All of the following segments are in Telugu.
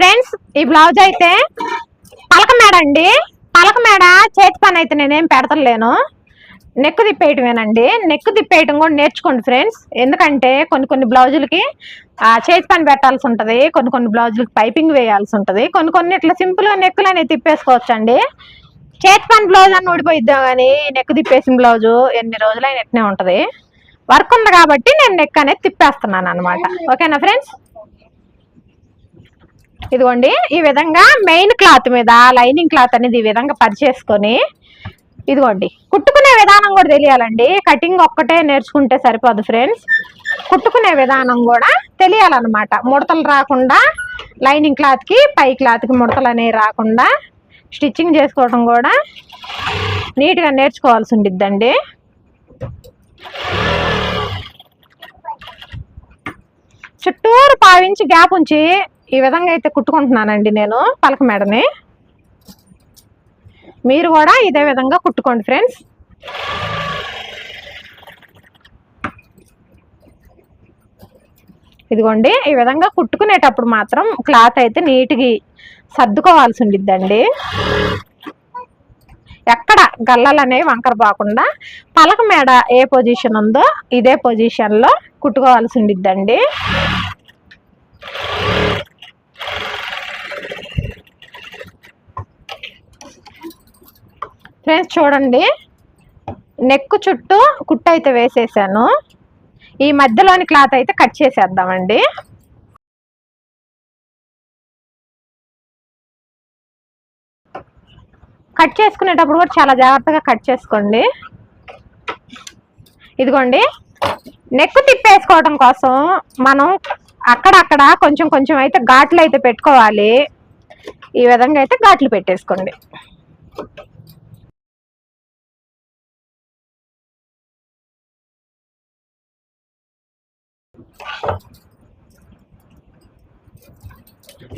ఫ్రెండ్స్ ఈ బ్లౌజ్ అయితే పలక మేడ అండి పలక మేడ చేతి పని అయితే నేనేం పెడతలేను. నెక్ తిప్పేయటమేనండి. నెక్ తిప్పేయటం కూడా నేర్చుకోండి ఫ్రెండ్స్. ఎందుకంటే కొన్ని కొన్ని బ్లౌజులకి చేతి పని పెట్టాల్సి ఉంటుంది. కొన్ని కొన్ని బ్లౌజులకి పైపింగ్ వేయాల్సి ఉంటుంది. కొన్ని కొన్ని ఇట్లా సింపుల్గా నెక్కులు అనేవి తిప్పేసుకోవచ్చు అండి చేతి పని బ్లౌజ్ అని ఊడిపోయిద్దాం కానీ నెక్కు తిప్పేసిన బ్లౌజు ఎన్ని రోజులైనా ఇట్నే ఉంటుంది. వర్క్ ఉంది కాబట్టి నేను నెక్ అనేది తిప్పేస్తున్నాను అనమాట ఓకేనా ఫ్రెండ్స్? ఇదిగోండి ఈ విధంగా మెయిన్ క్లాత్ మీద లైనింగ్ క్లాత్ అనేది ఈ విధంగా పరిచేసుకొని ఇదిగోండి కుట్టుకునే విధానం కూడా తెలియాలండి. కటింగ్ ఒక్కటే నేర్చుకుంటే సరిపోదు ఫ్రెండ్స్ కుట్టుకునే విధానం కూడా తెలియాలన్నమాట. ముడతలు రాకుండా లైనింగ్ క్లాత్కి పై క్లాత్కి ముడతలు అనేవి రాకుండా స్టిచ్చింగ్ చేసుకోవడం కూడా నీట్గా నేర్చుకోవాల్సి ఉండిద్దండి. చుట్టూరు పావించి గ్యాప్ ఉంచి ఈ విధంగా అయితే కుట్టుకుంటున్నానండి నేను పలక మేడని. మీరు కూడా ఇదే విధంగా కుట్టుకోండి ఫ్రెండ్స్. ఇదిగోండి ఈ విధంగా కుట్టుకునేటప్పుడు మాత్రం క్లాత్ అయితే నీట్గా సర్దుకోవాల్సి ఉండిద్దండి. ఎక్కడ గల్లలు అనేవి వంకర పోకుండా పలక మేడ ఏ పొజిషన్ ఉందో ఇదే పొజిషన్లో కుట్టుకోవాల్సి ఉండిద్దండి. ఫ్రెండ్స్ చూడండి. నెక్ చుట్టూ కుట్ట అయితే వేసేసాను. ఈ మధ్యలోని క్లాత్ అయితే కట్ చేసేద్దామండి. కట్ చేసుకునేటప్పుడు కూడా చాలా జాగ్రత్తగా కట్ చేసుకోండి. ఇదిగోండి. నెక్ తిప్పేసుకోవడం కోసం మనం అక్కడక్కడ కొంచెం కొంచెం అయితే ఘాట్లు అయితే పెట్టుకోవాలి. ఈ విధంగా అయితే ఘాట్లు పెట్టేసుకోండి.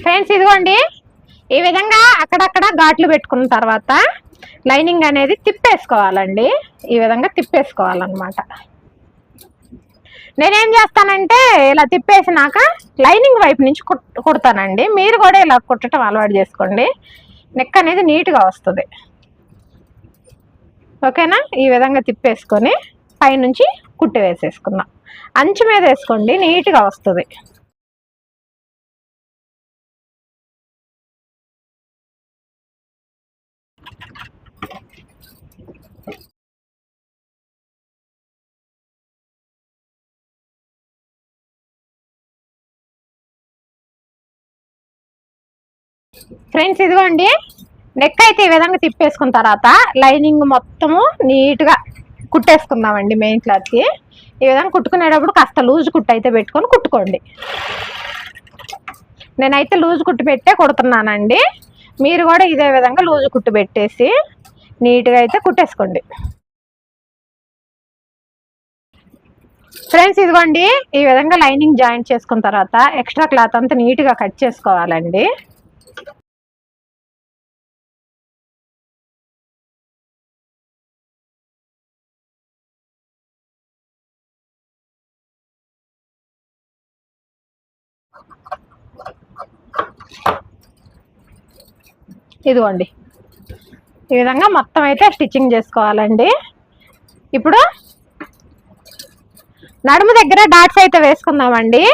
ఫ్రెండ్స్ ఇదిగోండి. ఈ విధంగా అక్కడక్కడ ఘాట్లు పెట్టుకున్న తర్వాత లైనింగ్ అనేది తిప్పేసుకోవాలండి. ఈ విధంగా తిప్పేసుకోవాలన్నమాట. నేనేం చేస్తానంటే ఇలా తిప్పేసినాక లైనింగ్ వైపు నుంచి కుట్ కుడతానండి. మీరు కూడా ఇలా కుట్టడం అలవాటు చేసుకోండి. నెక్ అనేది నీట్గా వస్తుంది. ఓకేనా? ఈ విధంగా తిప్పేసుకొని పైనుంచి కుట్టి వేసేసుకుందాం అంచు మీద వేసుకోండి నీట్గా వస్తుంది. ఫ్రెండ్స్ ఇదిగోండి నెక్ అయితే ఈ విధంగా తిప్పేసుకున్న తర్వాత లైనింగ్ మొత్తము నీట్గా కుట్టేసుకుందామండి మెయిన్ క్లాత్కి ఈ విధంగా కుట్టుకునేటప్పుడు కాస్త లూజ్ కుట్టు అయితే పెట్టుకొని కుట్టుకోండి. నేనైతే లూజ్ కుట్టు పెట్టే కుడుతున్నానండి. మీరు కూడా ఇదే విధంగా లూజు కుట్టు పెట్టేసి నీట్గా అయితే కుట్టేసుకోండి. ఫ్రెండ్స్ ఇదిగోండి ఈ విధంగా లైనింగ్ జాయింట్ చేసుకున్న తర్వాత ఎక్స్ట్రా క్లాత్ అంతా నీట్గా కట్ చేసుకోవాలండి. ఇదిగోండి. ఈ విధంగా మొత్తం అయితే స్టిచ్చింగ్ చేసుకోవాలండి. ఇప్పుడు నడుము దగ్గర డాట్స్ అయితే వేసుకుందామండి.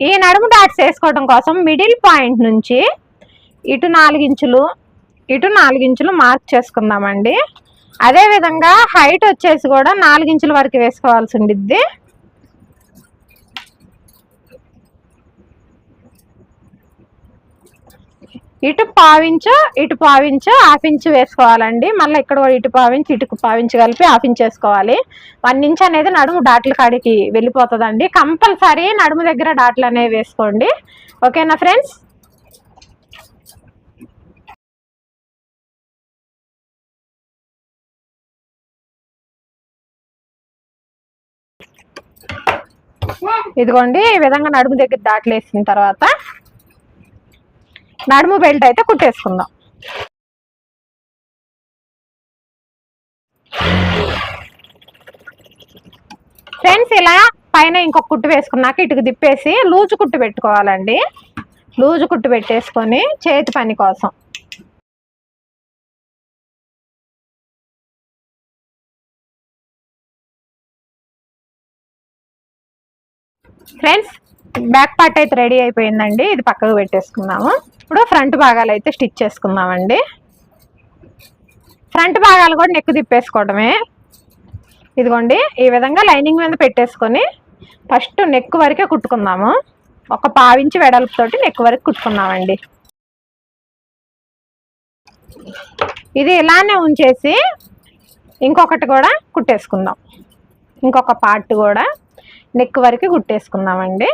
ఈ నడుము డాట్స్ వేసుకోవడం కోసం మిడిల్ పాయింట్ నుంచి ఇటు నాలుగించులు ఇటు నాలుగించులు మార్క్ చేసుకుందామండి. అదే విధంగా హైట్ వచ్చేసి కూడా నాలుగించుల వరకు వేసుకోవాల్సి ఉండిద్ది. ఇటు పావించు ఇటు పావించు హాఫ్ ఇంచ్ వేసుకోవాలండి. మళ్ళీ ఇక్కడ కూడా ఇటు పావించి ఇటుకు పావించి కలిపి హాఫ్ ఇంచ్ వేసుకోవాలి. వన్ ఇంచ్ అనేది నడుము డాట్ల కాడికి వెళ్ళిపోతుందండి. కంపల్సరీ నడుము దగ్గర డాట్లు అనేవి వేసుకోండి. ఓకేనా ఫ్రెండ్స్? ఇదిగోండి ఈ విధంగా నడుము దగ్గర దాట్లు వేసిన తర్వాత నడుము బెల్ట్ అయితే కుట్టేసుకుందాం. ఫ్రెండ్స్ ఇలా పైన ఇంకొక కుట్టు వేసుకున్నాక ఇటుకు తిప్పేసి లూజు కుట్టు పెట్టుకోవాలండి. లూజు కుట్టు పెట్టేసుకొని చేతి పని కోసం. ఫ్రెండ్స్ బ్యాక్ పార్ట్ అయితే రెడీ అయిపోయిందండి. ఇది పక్కకు పెట్టేసుకుందాము. ఇప్పుడు ఫ్రంట్ భాగాలు అయితే స్టిచ్ చేసుకుందామండి. ఫ్రంట్ భాగాలు కూడా నెక్ తిప్పేసుకోవడమే. ఇదిగోండి ఈ విధంగా లైనింగ్ మీద పెట్టేసుకొని ఫస్ట్ నెక్ వరకే కుట్టుకుందాము. ఒక పావించి వెడల్పుతోటి నెక్ వరకు కుట్టుకున్నామండి ఇది ఇలానే ఉంచేసి ఇంకొకటి కూడా కుట్టేసుకుందాం. ఇంకొక పార్ట్ కూడా నెక్ వరకు కుట్టేసుకుందామండి.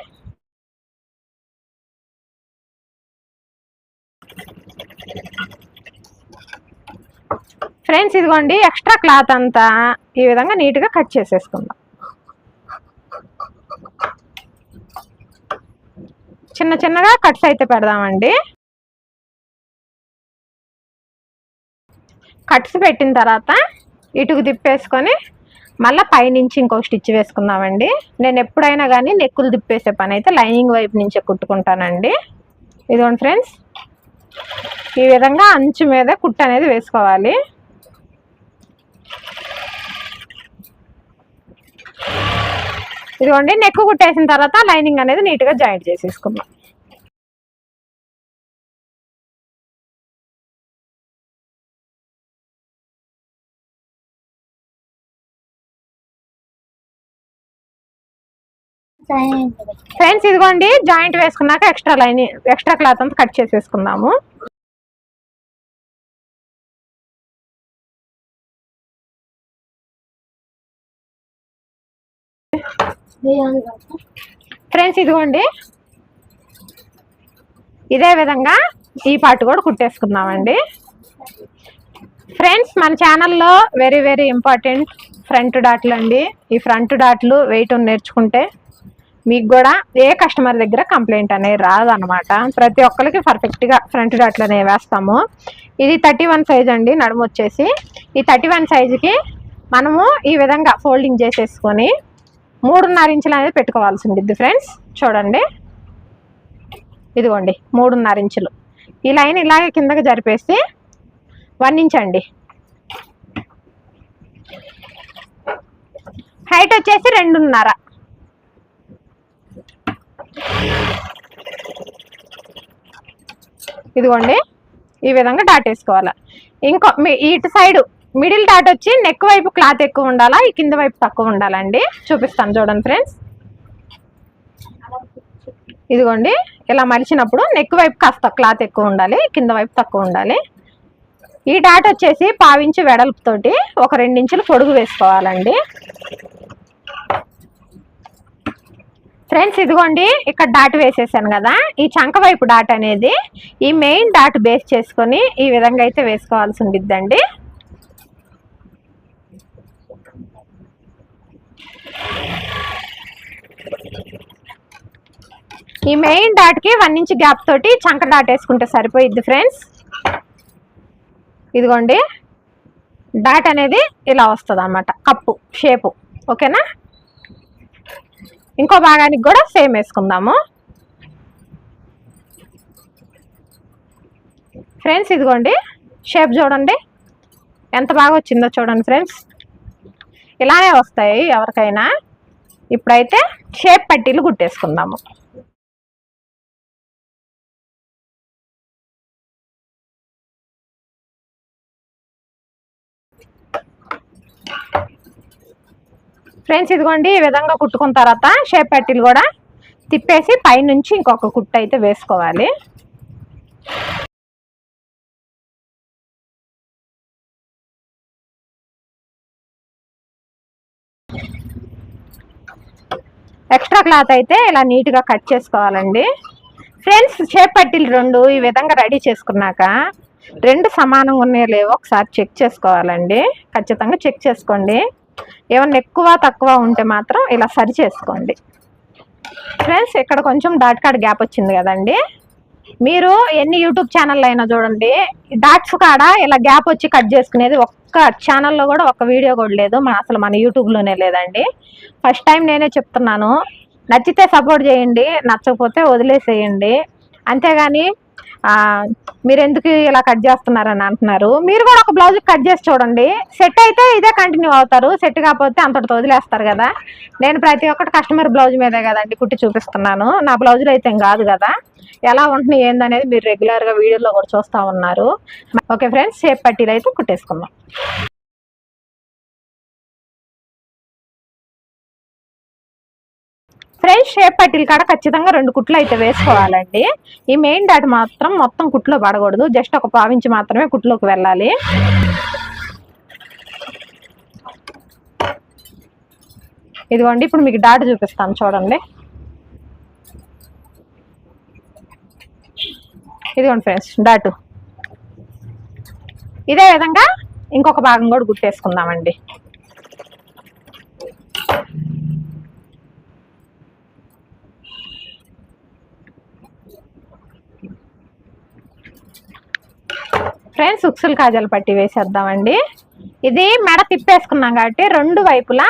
ఫ్రెండ్స్ ఇదిగోండి ఎక్స్ట్రా క్లాత్ అంతా ఈ విధంగా నీట్గా కట్ చేసేసుకుందాం. చిన్న చిన్నగా కట్స్ అయితే పెడదామండి. కట్స్ పెట్టిన తర్వాత ఇటుకు తిప్పేసుకొని మళ్ళీ పైనుంచి ఇంకో స్టిచ్ వేసుకుందామండి. నేను ఎప్పుడైనా కానీ నెక్కులు తిప్పేసే పని అయితే లైనింగ్ వైపు నుంచే కుట్టుకుంటానండి. ఇదిగోండి ఫ్రెండ్స్ ఈ విధంగా అంచు మీద కుట్టు అనేది వేసుకోవాలి. ఇదిగోండి నెక్ కుట్టేసిన తర్వాత లైనింగ్ అనేది నీట్గా జాయింట్ చేసేసుకుందాం. ఫ్రెండ్స్ ఇదిగోండి జాయింట్ వేసుకున్నాక ఎక్స్ట్రా లైన్ ఎక్స్ట్రా క్లాత్ అంతా కట్ చేసేసుకుందాము. ఫ్రెండ్స్ ఇదిగోండి. ఇదే విధంగా ఈ పార్ట్ కూడా కుట్టేసుకుందామండి. ఫ్రెండ్స్ మన ఛానల్లో వెరీ వెరీ ఇంపార్టెంట్ ఫ్రంట్ డాట్లు అండి. ఈ ఫ్రంట్ డాట్లు వేయటం నేర్చుకుంటే మీకు కూడా ఏ కస్టమర్ దగ్గర కంప్లైంట్ అనేది రాదనమాట ప్రతి ఒక్కరికి పర్ఫెక్ట్గా ఫ్రంట్ డాట్లు అనేవి వేస్తాము. ఇది థర్టీ వన్ సైజ్ అండి నడుము వచ్చేసి. ఈ థర్టీ వన్ సైజుకి మనము ఈ విధంగా ఫోల్డింగ్ చేసేసుకొని మూడున్నర ఇంచులు అనేది పెట్టుకోవాల్సి ఉంటుంది ఫ్రెండ్స్ చూడండి. ఇదిగోండి మూడున్నర ఇంచులు. ఈ లైన్ ఇలాగే కిందకి జరిపేసి వన్ ఇంచ్ అండి. హైట్ వచ్చేసి రెండున్నర. ఇదిగోండి ఈ విధంగా డాట్ వేసుకోవాలి. ఇంకో ఇటు సైడ్ మిడిల్ డాట్ వచ్చి నెక్ వైపు క్లాత్ ఎక్కువ ఉండాలా ఈ కింద వైపు తక్కువ ఉండాలండి చూపిస్తాను చూడండి ఫ్రెండ్స్ ఇదిగోండి ఇలా మలిచినప్పుడు నెక్ వైపు కాస్త క్లాత్ ఎక్కువ ఉండాలి కింద వైపు తక్కువ ఉండాలి. ఈ డాట్ వచ్చేసి పావించి వెడల్పుతోటి ఒక రెండించులు పొడుగు వేసుకోవాలండి. ఫ్రెండ్స్ ఇదిగోండి ఇక్కడ డాట్ వేసేసాను కదా. ఈ చంక వైపు డాట్ అనేది ఈ మెయిన్ డాట్ బేస్ చేసుకొని ఈ విధంగా అయితే వేసుకోవాల్సి ఉండిద్దండి. ఈ మెయిన్ డాట్కి వన్ ఇంచ్ గ్యాప్ తోటి చంక డాట్ వేసుకుంటే సరిపోయిద్ది ఫ్రెండ్స్. ఇదిగోండి డాట్ అనేది ఇలా వస్తుంది అన్నమాట కప్పు షేపు. ఓకేనా? ఇంకో భాగానికి కూడా సేమ్ వేసుకుందాము. ఫ్రెండ్స్ ఇదిగోండి షేప్ చూడండి. ఎంత బాగా వచ్చిందో చూడండి ఫ్రెండ్స్. ఇలానే వస్తాయి ఎవరికైనా. ఇప్పుడైతే షేప్ పట్టీలు కుట్టేసుకుందాము. ఫ్రెండ్స్ ఇదిగోండి ఈ విధంగా కుట్టుకున్న తర్వాత షేప్ పట్టీలు కూడా తిప్పేసి పైనుంచి ఇంకొక కుట్టు అయితే వేసుకోవాలి. ఎక్స్ట్రా క్లాత్ అయితే ఇలా నీట్గా కట్ చేసుకోవాలండి. ఫ్రెండ్స్ షేప్ పట్టీలు రెండు ఈ విధంగా రెడీ చేసుకున్నాక రెండు సమానంగా ఉన్నాయో లేవో ఒకసారి చెక్ చేసుకోవాలండి. ఖచ్చితంగా చెక్ చేసుకోండి. ఏమన్నా ఎక్కువ తక్కువ ఉంటే మాత్రం ఇలా సరి చేసుకోండి. ఫ్రెండ్స్ ఇక్కడ కొంచెం డాట్ కాడ గ్యాప్ వచ్చింది కదండి. మీరు ఎన్ని యూట్యూబ్ ఛానల్ అయినా చూడండి డాట్స్ కాడ ఇలా గ్యాప్ వచ్చి కట్ చేసుకునేది ఒక్క ఛానల్లో కూడా ఒక్క వీడియో కూడా లేదు మన అసలు మన యూట్యూబ్లోనే లేదండి. ఫస్ట్ టైం నేనే చెప్తున్నాను నచ్చితే సపోర్ట్ చేయండి నచ్చకపోతే వదిలేసేయండి. అంతేగాని మీరు ఎందుకు ఇలా కట్ చేస్తున్నారని అంటున్నారు. మీరు కూడా ఒక బ్లౌజ్ కట్ చేసి చూడండి. సెట్ అయితే ఇదే కంటిన్యూ అవుతారు. సెట్ కాకపోతే అంతటితో వదిలేస్తారు కదా. నేను ప్రతి ఒక్కటి కస్టమర్ బ్లౌజ్ మీదే కదండి కుట్టి చూపిస్తున్నాను. నా బ్లౌజులు అయితే ఏం కాదు కదా. ఎలా ఉంటున్నాయి ఏందనేది మీరు రెగ్యులర్గా వీడియోలో కూడా చూస్తూ ఉన్నారు. ఓకే ఫ్రెండ్స్ షేప్ పట్టీలు అయితే కుట్టేసుకుందాం. ఫ్రెండ్స్ షేప్ పట్టీలు కాడ ఖచ్చితంగా రెండు కుట్లు అయితే వేసుకోవాలండి. ఈ మెయిన్ డాట్ మాత్రం మొత్తం కుట్లో పడకూడదు. జస్ట్ ఒక పావించి మాత్రమే కుట్లోకి వెళ్ళాలి. ఇదిగోండి ఇప్పుడు మీకు డాట్ చూపిస్తాను చూడండి. ఇదిగోండి ఫ్రెండ్స్ డాటు. ఇదే విధంగా ఇంకొక భాగం కూడా గుట్టేసుకుందామండి ఫ్రెండ్స్ ఉక్సులు కాజాలు పట్టి వేసేద్దామండి. ఇది మెడ తిప్పేసుకున్నాం కాబట్టి రెండు వైపులా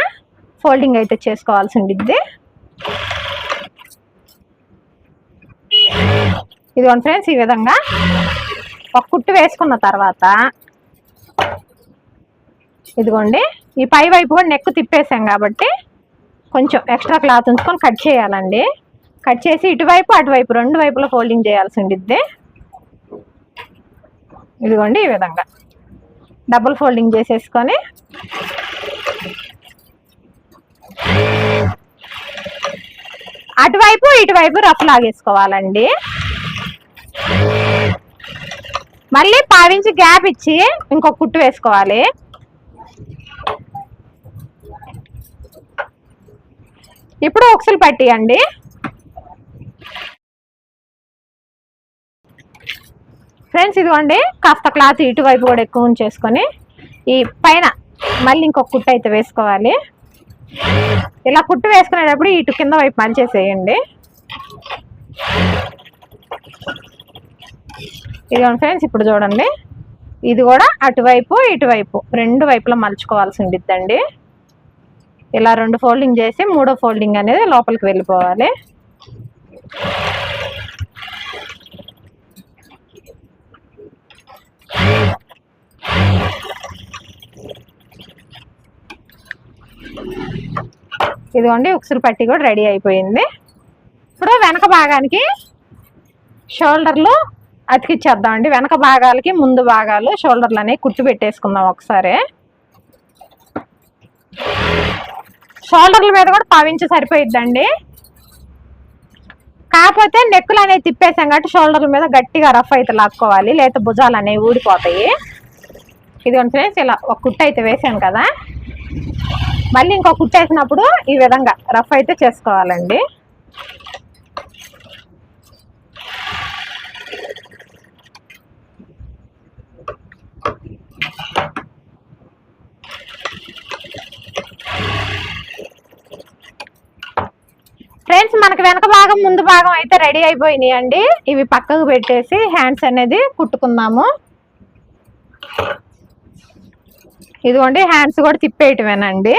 ఫోల్డింగ్ అయితే చేసుకోవాల్సి ఉండిద్ది ఇదిగోండి ఫ్రెండ్స్ ఈ విధంగా ఒక కుట్టు వేసుకున్న తర్వాత ఇదిగోండి ఈ పై వైపు కూడా నెక్ తిప్పేసాం కాబట్టి కొంచెం ఎక్స్ట్రా క్లాత్ ఉంచుకొని కట్ చేయాలండి. కట్ చేసి ఇటువైపు అటువైపు రెండు వైపులా ఫోల్డింగ్ చేయాల్సి ఉండిద్ది ఇదిగోండి ఈ విధంగా. డబుల్ ఫోల్డింగ్ చేసేసుకొని. అటువైపు ఇటువైపు రఫ్ లాగేసుకోవాలండి. మళ్ళీ పావించి గ్యాప్ ఇచ్చి ఇంకొక కుట్టు వేసుకోవాలి. ఇప్పుడు ఒక్సలు పట్టియండి. ఫ్రెండ్స్ ఇదిగోండి. కాస్త క్లాత్ ఇటువైపు కూడా ఎక్కువ ఉంచేసుకొని ఈ పైన మళ్ళీ ఇంకొక కుట్టు అయితే వేసుకోవాలి. ఇలా కుట్టు వేసుకునేటప్పుడు ఇటు కింద వైపు మలిచేసేయండి. ఇదిగోండి ఫ్రెండ్స్ ఇప్పుడు చూడండి. ఇది కూడా అటువైపు ఇటువైపు రెండు వైపులా మలుచుకోవాల్సి ఉండిద్దండి. ఇలా రెండు ఫోల్డింగ్ చేసి మూడో ఫోల్డింగ్ అనేది లోపలికి వెళ్ళిపోవాలి. ఇదిగోండి ఉక్సులు పట్టి కూడా రెడీ అయిపోయింది. ఇప్పుడు వెనక భాగానికి షోల్డర్లు అతికిచ్చేద్దామండి. వెనక భాగాలకి ముందు భాగాలు షోల్డర్లు అనేవి కుట్టు పెట్టేసుకుందాం ఒకసారి. షోల్డర్ల మీద కూడా పావించి సరిపోయిద్దండి. కాకపోతే నెక్కులు అనేవి తిప్పేసాం కాబట్టి షోల్డర్ల మీద గట్టిగా రఫ్ అయితే లాక్కోవాలి లేకపోతే భుజాలు అనేవి ఊడిపోతాయి. ఇది ఫ్రెండ్స్ ఇలా ఒక కుట్ట అయితే వేసాను కదా. మళ్ళీ ఇంకో కుట్ట వేసినప్పుడు ఈ విధంగా రఫ్ అయితే చేసుకోవాలండి ఫ్రెండ్స్ మనకి వెనక భాగం ముందు భాగం అయితే రెడీ అయిపోయినాయి అండి ఇవి పక్కకు పెట్టేసి హ్యాండ్స్ అనేది కుట్టుకుందాము. ఇదిగోండి హ్యాండ్స్ కూడా తిప్పేయటమేనండి.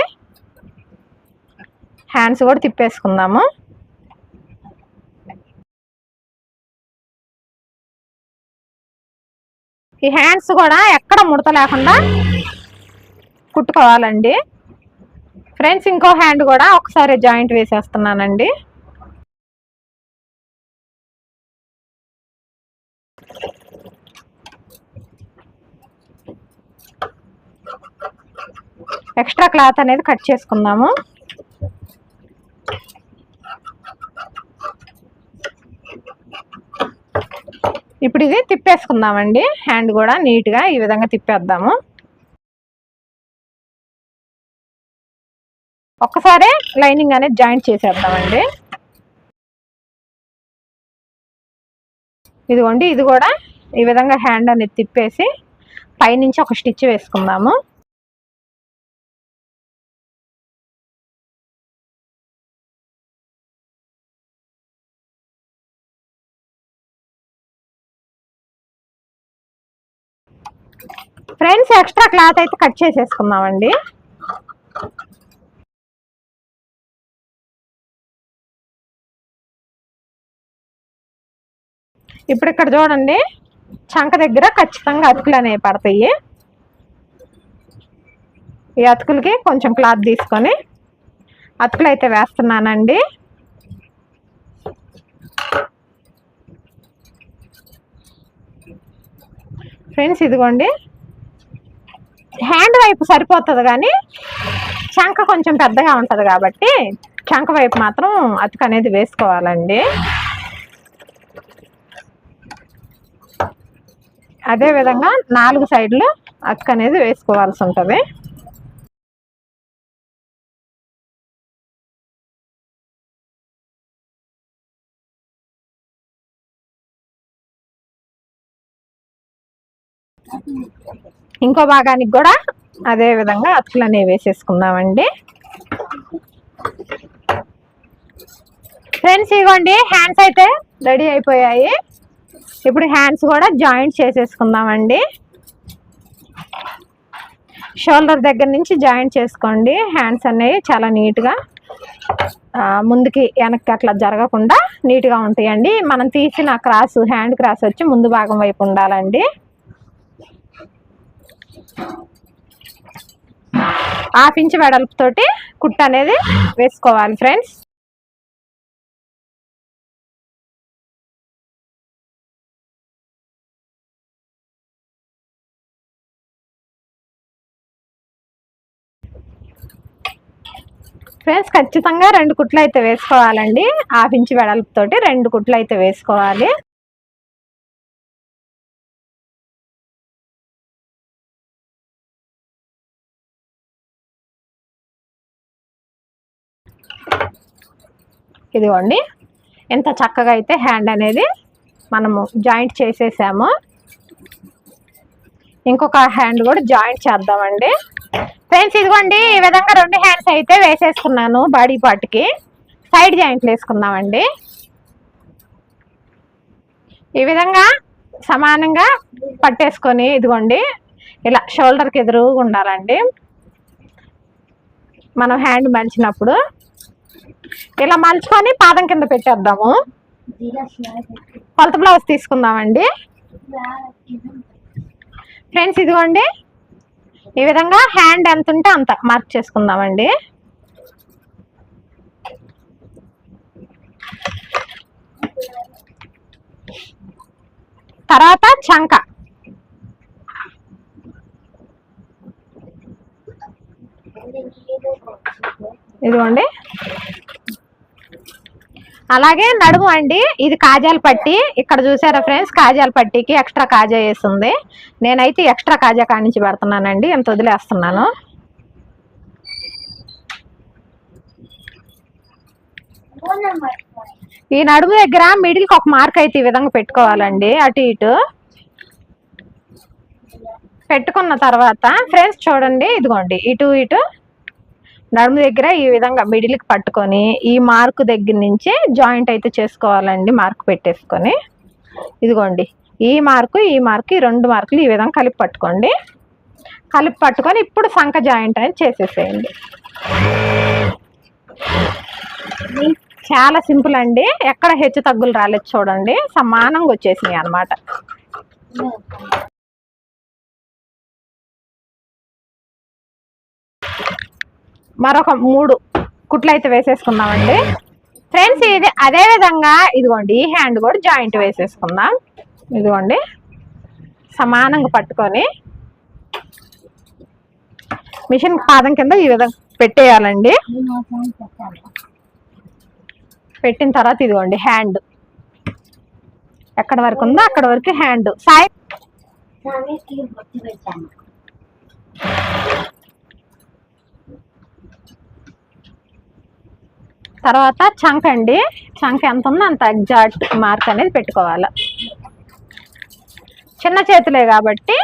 హ్యాండ్స్ కూడా తిప్పేసుకుందాము. ఈ హ్యాండ్స్ కూడా ఎక్కడ ముడత లేకుండా కుట్టుకోవాలండి. ఫ్రెండ్స్ ఇంకో హ్యాండ్ కూడా ఒకసారి జాయింట్ వేసేస్తున్నానండి. ఎక్స్ట్రా క్లాత్ అనేది కట్ చేసుకుందాము. ఇప్పుడు ఇది తిప్పేసుకుందామండి. హ్యాండ్ కూడా నీట్గా ఈ విధంగా తిప్పేద్దాము. ఒక్కసారే లైనింగ్ అనేది జాయింట్ చేసేద్దామండి. ఇదిగోండి ఇది కూడా ఈ విధంగా హ్యాండ్ అనేది తిప్పేసి పైనుంచి ఒక స్టిచ్ వేసుకుందాము. ఫ్రెండ్స్ ఎక్స్ట్రా క్లాత్ అయితే కట్ చేసేసుకుందామండి. ఇప్పుడు ఇక్కడ చూడండి చంక దగ్గర ఖచ్చితంగా అతుకులు అనేవి పడతాయి. ఈ అతుకులకి కొంచెం క్లాత్ తీసుకొని అతుకులు అయితే వేస్తున్నానండి. ఫ్రెండ్స్ ఇదిగోండి హ్యాండ్ వైపు సరిపోతుంది కానీ చంక కొంచెం పెద్దగా ఉంటుంది కాబట్టి చంక వైపు మాత్రం అతుకు అనేది వేసుకోవాలండి. అదే విధంగా నాలుగు సైడ్లు అతుకు అనేది వేసుకోవాల్సి ఉంటుంది. ఇంకో భాగానికి కూడా అదే విధంగా అతుకులు అనేవి వేసేసుకుందామండి. ఫ్రెండ్స్ ఇవ్వండి హ్యాండ్స్ అయితే రెడీ అయిపోయాయి. ఇప్పుడు హ్యాండ్స్ కూడా జాయింట్ చేసేసుకుందామండి. షోల్డర్ దగ్గర నుంచి జాయింట్ చేసుకోండి. హ్యాండ్స్ అనేవి చాలా నీట్గా ముందుకి వెనక్కి అట్లా జరగకుండా నీట్గా ఉంటాయండి. మనం తీసిన క్రాస్ హ్యాండ్ క్రాస్ వచ్చి ముందు భాగం వైపు ఉండాలండి. హాఫ్ ఇంచ్ వెడల్పుతోటి కుట్ట అనేది వేసుకోవాలి ఫ్రెండ్స్ ఫ్రెండ్స్ ఖచ్చితంగా రెండు కుట్లు అయితే వేసుకోవాలండి. హాఫ్ ఇంచ్ వెడల్పుతోటి రెండు కుట్లు అయితే వేసుకోవాలి. ఇదిగోండి. ఎంత చక్కగా అయితే హ్యాండ్ అనేది మనము జాయింట్ చేసేసాము. ఇంకొక హ్యాండ్ కూడా జాయింట్ చేద్దామండి. ఫ్రెండ్స్ ఇదిగోండి ఈ విధంగా రెండు హ్యాండ్స్ అయితే వేసేసుకున్నాను బాడీ పార్ట్కి సైడ్ జాయింట్లు వేసుకున్నామండి ఈ విధంగా సమానంగా పట్టేసుకొని ఇదిగోండి ఇలా షోల్డర్కి ఎదురుగా ఉండాలండి. మనం హ్యాండ్ మలిచినప్పుడు ఇలా మలుచుకొని పాదం కింద పెట్టేద్దాము. కొలత బ్లౌజ్ తీసుకుందామండి. ఫ్రెండ్స్ ఇదిగోండి. ఈ విధంగా హ్యాండ్ ఎంత ఉంటే అంత మార్క్ చేసుకుందామండి. తర్వాత చంక. ఇదిగోండి. అలాగే నడుము అండి ఇది కాజాల పట్టి. ఇక్కడ చూసారా ఫ్రెండ్స్ కాజాల పట్టికి ఎక్స్ట్రా కాజా వేస్తుంది నేనైతే ఎక్స్ట్రా కాజా కానించి పెడుతున్నానండి ఎంత వదిలేస్తున్నాను. ఈ నడుము దగ్గర మిడిల్కి ఒక మార్క్ అయితే ఈ విధంగా పెట్టుకోవాలండి అటు ఇటు. పెట్టుకున్న తర్వాత ఫ్రెండ్స్ చూడండి ఇదిగోండి ఇటు ఇటు. నడుము దగ్గర ఈ విధంగా మిడిల్కి పట్టుకొని ఈ మార్క్ దగ్గర నుంచి జాయింట్ అయితే చేసుకోవాలండి మార్క్ పెట్టేసుకొని. ఇదిగోండి ఈ మార్కు ఈ మార్కు ఈ రెండు మార్కులు ఈ విధంగా కలిపి పట్టుకోండి. కలిపి పట్టుకొని ఇప్పుడు సంఖ జాయింట్ అనేది చేసేసేయండి. చాలా సింపుల్ అండి. ఎక్కడ హెచ్చు తగ్గులు రాలేదు చూడండి. సమానంగా వచ్చేసినాయి అన్నమాట. మరొక మూడు కుట్లు అయితే వేసేసుకుందామండి. ఫ్రెండ్స్ ఇది అదే విధంగా ఇదిగోండి ఈ హ్యాండ్ కూడా జాయింట్ వేసేసుకుందాం. ఇదిగోండి సమానంగా పట్టుకొని మిషన్ పాదం కింద ఈ విధంగా పెట్టేయాలండి. పెట్టిన తర్వాత ఇదిగోండి హ్యాండ్ ఎక్కడ వరకు ఉందో అక్కడ వరకు హ్యాండ్ సాయి తర్వాత చంక్ అండి. చంక్ ఎంత ఉందో అంత ఎగ్జాక్ట్ మార్క్ అనేది పెట్టుకోవాలి. చిన్న చేతులే కాబట్టి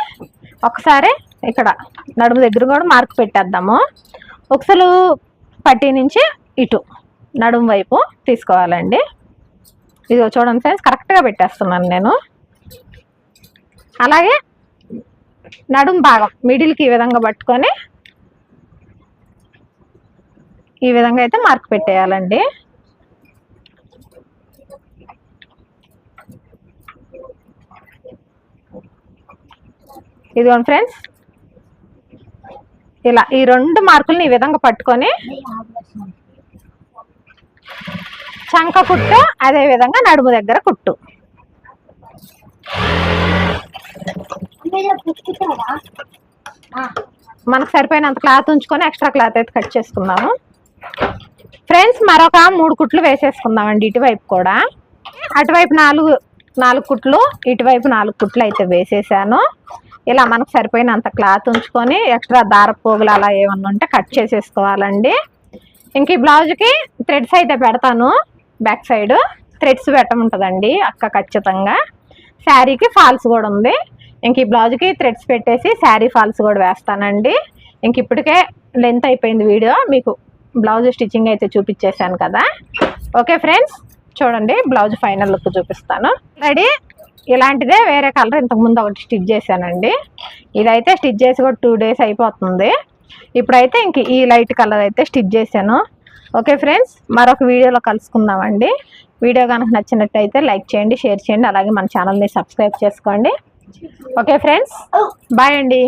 ఒకసారి ఇక్కడ నడుము దగ్గర కూడా మార్క్ పెట్టేద్దాము. ఒకసారి పట్టి నుంచి ఇటు నడుము వైపు తీసుకోవాలండి. ఇది చూడండి ఫ్రెండ్స్ కరెక్ట్గా పెట్టేస్తున్నాను నేను. అలాగే నడుము భాగం మిడిల్కి ఈ విధంగా పట్టుకొని ఈ విధంగా అయితే మార్క్ పెట్టేయాలండి. ఇదిగోండి ఫ్రెండ్స్. ఇలా ఈ రెండు మార్కులను ఈ విధంగా పట్టుకొని చంక కుట్టు అదే విధంగా నడుము దగ్గర కుట్టు. మనకు సరిపోయినంత క్లాత్ ఉంచుకొని ఎక్స్ట్రా క్లాత్ అయితే కట్ చేసుకున్నాము ఫ్రెండ్స్ మరొక మూడు కుట్లు వేసేసుకుందామండి. ఇటువైపు కూడా. అటువైపు నాలుగు నాలుగు కుట్లు ఇటువైపు నాలుగు కుట్లు అయితే వేసేసాను. ఇలా మనకు సరిపోయినంత క్లాత్ ఉంచుకొని ఎక్స్ట్రా దారపు పోగులు అలా ఏమన్నా ఉంటే కట్ చేసేసుకోవాలండి. ఇంక ఈ బ్లౌజ్కి థ్రెడ్స్ అయితే పెడతాను. బ్యాక్ సైడ్ థ్రెడ్స్ పెట్టముంటుందండి అక్క ఖచ్చితంగా. శారీకి ఫాల్స్ కూడా ఉంది. ఇంక ఈ బ్లౌజ్కి థ్రెడ్స్ పెట్టేసి శారీ ఫాల్స్ కూడా వేస్తానండి. ఇంక ఇప్పటికే లెంత్ అయిపోయింది వీడియో. మీకు బ్లౌజ్ స్టిచ్చింగ్ అయితే చూపించేశాను కదా. ఓకే ఫ్రెండ్స్ చూడండి బ్లౌజ్ ఫైనల్ లుక్ చూపిస్తాను. రెడీ? ఇలాంటిదే వేరే కలర్ ఇంతకుముందు ఒకటి స్టిచ్ చేశానండి. ఇదైతే స్టిచ్ చేసి కూడా టూ డేస్ అయిపోతుంది. ఇప్పుడైతే ఇంక ఈ లైట్ కలర్ అయితే స్టిచ్ చేశాను. ఓకే ఫ్రెండ్స్ మరొక వీడియోలో కలుసుకుందామండి. వీడియో కనుక నచ్చినట్టయితే లైక్ చేయండి షేర్ చేయండి అలాగే మన ఛానల్ని సబ్స్క్రైబ్ చేసుకోండి. ఓకే ఫ్రెండ్స్ బాయ్ అండి.